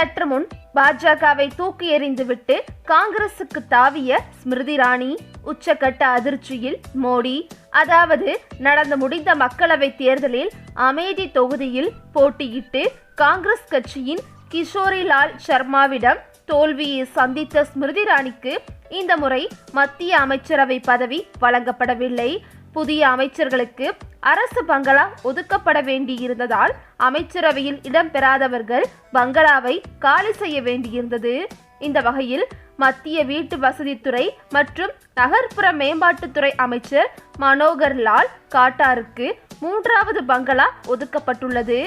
சற்று முன் பாஜகவை தூக்கி எறிந்துவிட்டு காங்கிரசுக்கு தாவிய ஸ்மிருதி ராணி உச்சக்கட்ட அதிர்ச்சியில் மோடி அதாவது நடந்து முடிந்த மக்களவை தேர்தலில் அமேதி தொகுதியில் போட்டியிட்டு காங்கிரஸ் கட்சியின் கிஷோரிலால் சர்மாவிடம் தோல்வியை சந்தித்த ஸ்மிருதி ராணிக்கு இந்த முறை மத்திய அமைச்சரவை பதவி வழங்கப்படவில்லை. புதிய அமைச்சர்களுக்கு அரசு பங்களா ஒதுக்கப்பட வேண்டியிருந்ததால் அமைச்சரவையில் இடம்பெறாதவர்கள் பங்களாவை காலி செய்ய வேண்டியிருந்தது. இந்த வகையில் மத்திய வீட்டு வசதித்துறை மற்றும் நகர்ப்புற மேம்பாட்டுத்துறை அமைச்சர் மனோகர் லால் காட்டாருக்கு மூன்றாவது பங்களா ஒதுக்கப்பட்டுள்ளது.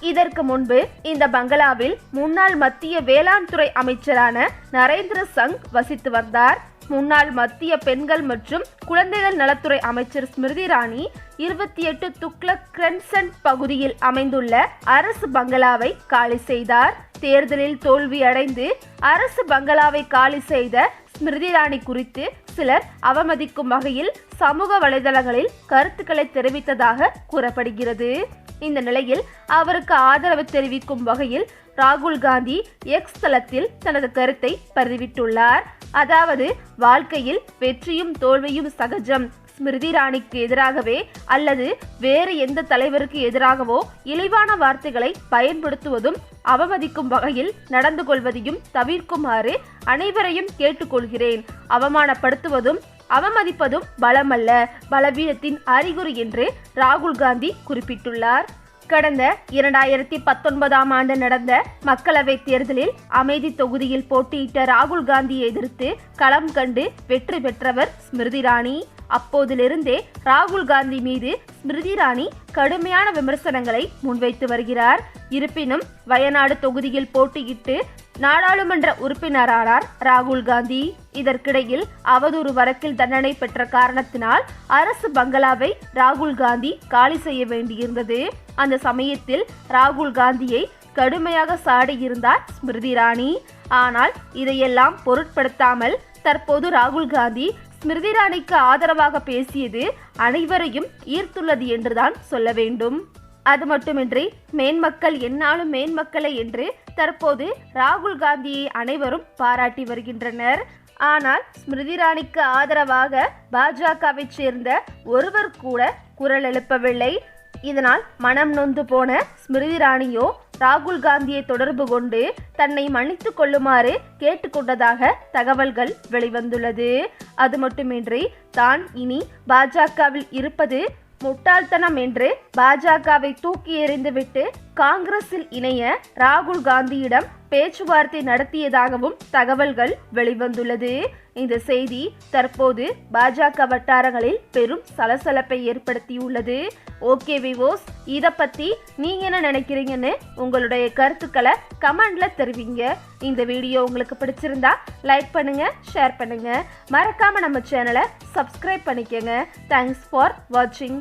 இதற்கு முன்பு இந்த பங்களாவில் முன்னாள் மத்திய வேளாண் துறை அமைச்சரான நரேந்திர சங் வசித்து வந்தார். முன்னாள் மத்திய பெண்கள் மற்றும் குழந்தைகள் நலத்துறை அமைச்சர் ஸ்மிருதி இராணி இருபத்தி எட்டு துக்ளக் கிரென்சன் பகுதியில் அமைந்துள்ள அரசு பங்களாவை காலி செய்தார். தேர்தலில் தோல்வியடைந்து அரசு பங்களாவை காலி செய்த ஸ்மிருதி இராணி குறித்து சிலர் அவமதிக்கும் வகையில் சமூக வலைதளங்களில் கருத்துக்களை தெரிவித்ததாக கூறப்படுகிறது. இந்த நிலையில் அவருக்கு ஆதரவு தெரிவிக்கும் வகையில் ராகுல் காந்தி எக்ஸ் தளத்தில் தனது கருத்தை பதிவிட்டுள்ளார். அதாவது வாழ்க்கையில் வெற்றியும் தோல்வியும் சகஜம். ஸ்மிருதி ராணிக்கு எதிராகவே அல்லது வேறு எந்த தலைவருக்கு எதிராகவோ இழிவான வார்த்தைகளை பயன்படுத்துவதும் அவமதிக்கும் வகையில் நடந்து கொள்வதையும் தவிர்க்குமாறு அனைவரையும் கேட்டுக்கொள்கிறேன். அவமானப்படுத்துவதும் அவமதிப்பதும் பலமல்ல. பலவீனத்தின் அறிகுறி என்று ராகுல் காந்தி குறிப்பிட்டுள்ளார். கடந்த இரண்டாயிரத்தி பத்தொன்பதாம் ஆண்டு நடந்த மக்களவைத் தேர்தலில் அமைதி தொகுதியில் போட்டியிட்ட ராகுல் காந்தியை எதிர்த்து களம் கண்டு வெற்றி பெற்றவர் ஸ்மிருதி இராணி அப்போதிலிருந்தே ராகுல் காந்தி மீது ஸ்மிருதி இராணி கடுமையான விமர்சனங்களை முன்வைத்து வருகிறார். இருப்பினும் வயநாடு தொகுதியில் போட்டியிட்டு நாடாளுமன்ற உறுப்பினரானார் ராகுல் காந்தி. இதற்கிடையில் அவதூறு வழக்கில் தண்டனை பெற்ற காரணத்தினால் அரசு பங்களாவை ராகுல் காந்தி காலி செய்ய வேண்டியிருந்தது. அந்த சமயத்தில் ராகுல் காந்தியை கடுமையாக சாடியிருந்தார் ஸ்மிருதி இராணி ஆனால் இதையெல்லாம் பொருட்படுத்தாமல் தற்போது ராகுல் காந்தி ஸ்மிருதி இராணிக்கு ஆதரவாக பேசியது அனைவரையும் ஈர்த்துள்ளது என்றுதான் சொல்ல வேண்டும். அது மட்டுமின்றி மேன்மக்கள் என்னாலும் மேன்மக்களை என்று தற்போது ராகுல் காந்தியை அனைவரும் பாராட்டி வருகின்றனர். ஆனால் ஸ்மிருதி ராணிக்கு ஆதரவாக பாஜகவைச் சேர்ந்த ஒருவர் கூட குரல் எழுப்பவில்லை. இதனால் மனம் நொந்து போன ஸ்மிருதி ராணியோ ராகுல் காந்தியை தொடர்பு கொண்டு தன்னை மன்னித்து கொள்ளுமாறு கேட்டுக்கொண்டதாக தகவல்கள் வெளிவந்துள்ளது. அது மட்டுமின்றி தான் இனி பாஜகவில் இருப்பது முட்டாள்தனம் என்று பாஜகவை தூக்கி எறிந்துவிட்டு காங்கிரஸில் இணைய ராகுல் காந்தியிடம் பேச்சுவார்த்தை நடத்தியதாகவும் தகவல்கள் வெளிவந்துள்ளது. இந்த செய்தி தற்போது பாஜக வட்டாரங்களில் பெரும் சலசலப்பை ஏற்படுத்தியுள்ளது. ஓகே விவோஸ் இதை பத்தி நீங்க என்ன நினைக்கிறீங்கன்னு உங்களுடைய கருத்துக்களை கமெண்ட்ல தெரிவிங்க. இந்த வீடியோ உங்களுக்கு பிடிச்சிருந்தா லைக் பண்ணுங்க ஷேர் பண்ணுங்க. மறக்காம நம்ம சேனலை சப்ஸ்கிரைப் பண்ணிக்கோங்க. தேங்க்ஸ் ஃபார் வாட்சிங்